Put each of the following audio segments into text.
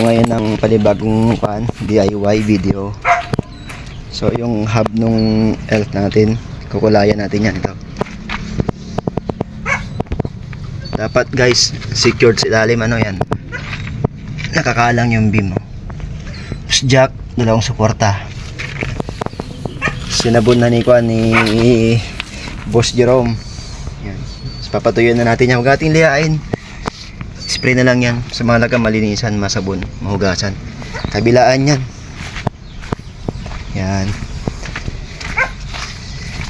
ngayon ng panibagong pan, DIY video. So yung hub nung elf natin, kukulayan natin yan ito. Dapat guys, secured sa ilalim ano yan. Nakakalang yung beam. oh. Tapos jack, dalawang suporta. Sinabon na ni Kwan ni Boss Jerome. Yan. Papatuyuan na natin yan. Huwag ating lihain. Spray na lang yan. Sa mga laga malinisan, masabon, mahugasan. Kabilaan yan. Yan.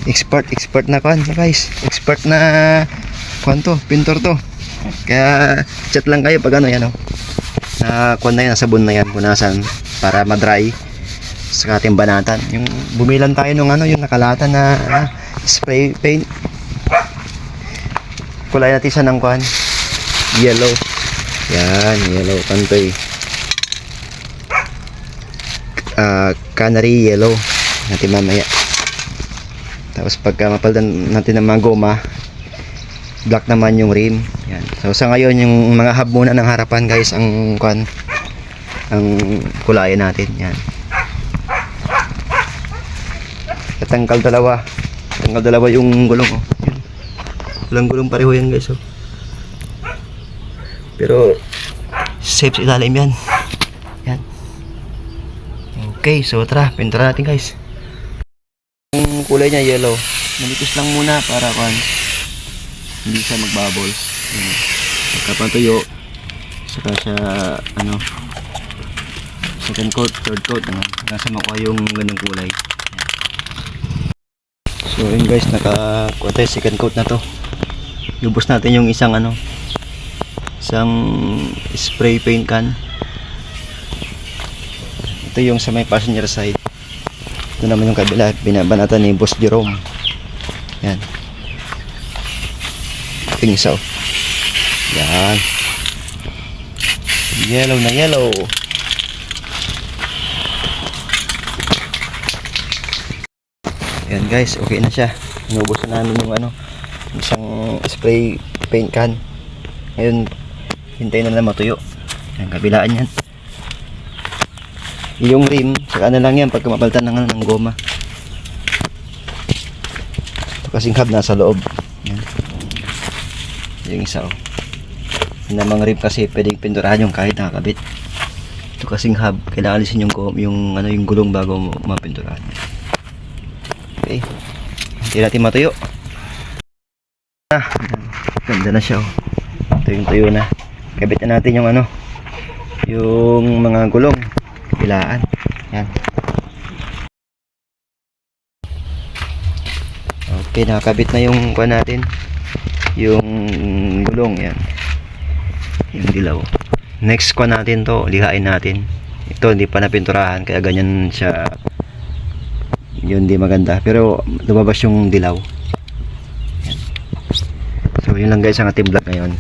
Expert, expert na kwan guys. Expert na kwan to, pintor to. Kaya chat lang kayo pag ano yan oh. Na kwan na yan, sabon na yan, punasan para ma-dry sa ating banatan. Yung bumilan tayo nung ano, yung nakalatan na ah, spray paint. Kulay natin siya ng kwan. Yellow. Yan, yellow kantoy. Ah, canary yellow natin mamaya. Tapos pagka mapalitan natin ng mga goma, black naman yung rim. Yan. So sa ngayon yung mga hub muna ng harapan guys ang kwan ang kulayan natin. Yan. Tatanggal dalawa. Tanggal dalawa yung gulong oh. Walang gulong pareho yan guys oh. Pero safe sa ilalim yan. Yan. Okay, so tara, pintura natin guys. Yung kulay niya yellow. Manipis lang muna para kan hindi siya magbabol. Kapag tuyo, saka siya ano second coat, third coat, ano, hanggang sa makuha yung ganung kulay. So yun guys, tayo second coat na to. Lubos natin yung isang ano, isang spray paint can. Ito yung sa may passenger side. Ito naman yung kabila, binabanatan ni Boss Jerome. Yan. Oh. Yan. Yellow na yellow. Yan guys, okay na siya. Inubos na namin yung ano, isang spray paint can. Ngayon, hintayin na lang matuyo. Yan, kabilaan yan. Yung rim, saka na lang yan pagka mapalitan ng, ano, ng goma. Ito kasing hub nasa loob. Yan. Yung isa oh. Yung namang rim kasi pwedeng pinturahan yung kahit nakakabit. Ito kasing hub, kailangan alisin yung, yung, ano, yung gulong bago mapinturahan. Okay. Hindi natin matuyo. Ah, ganda na siya oh. Ito yung tuyo na. Kabit na natin yung ano, yung mga gulong. Kabilaan. Yan. Okay, nakakabit na yung kuha natin. Yung gulong, yan. Yung dilaw. Next kuha natin to, lihain natin. Ito, hindi pa napinturahan, kaya ganyan siya. Yun, di maganda. Pero, lumabas yung dilaw. Yan. So, yun lang guys ang ating vlog ngayon.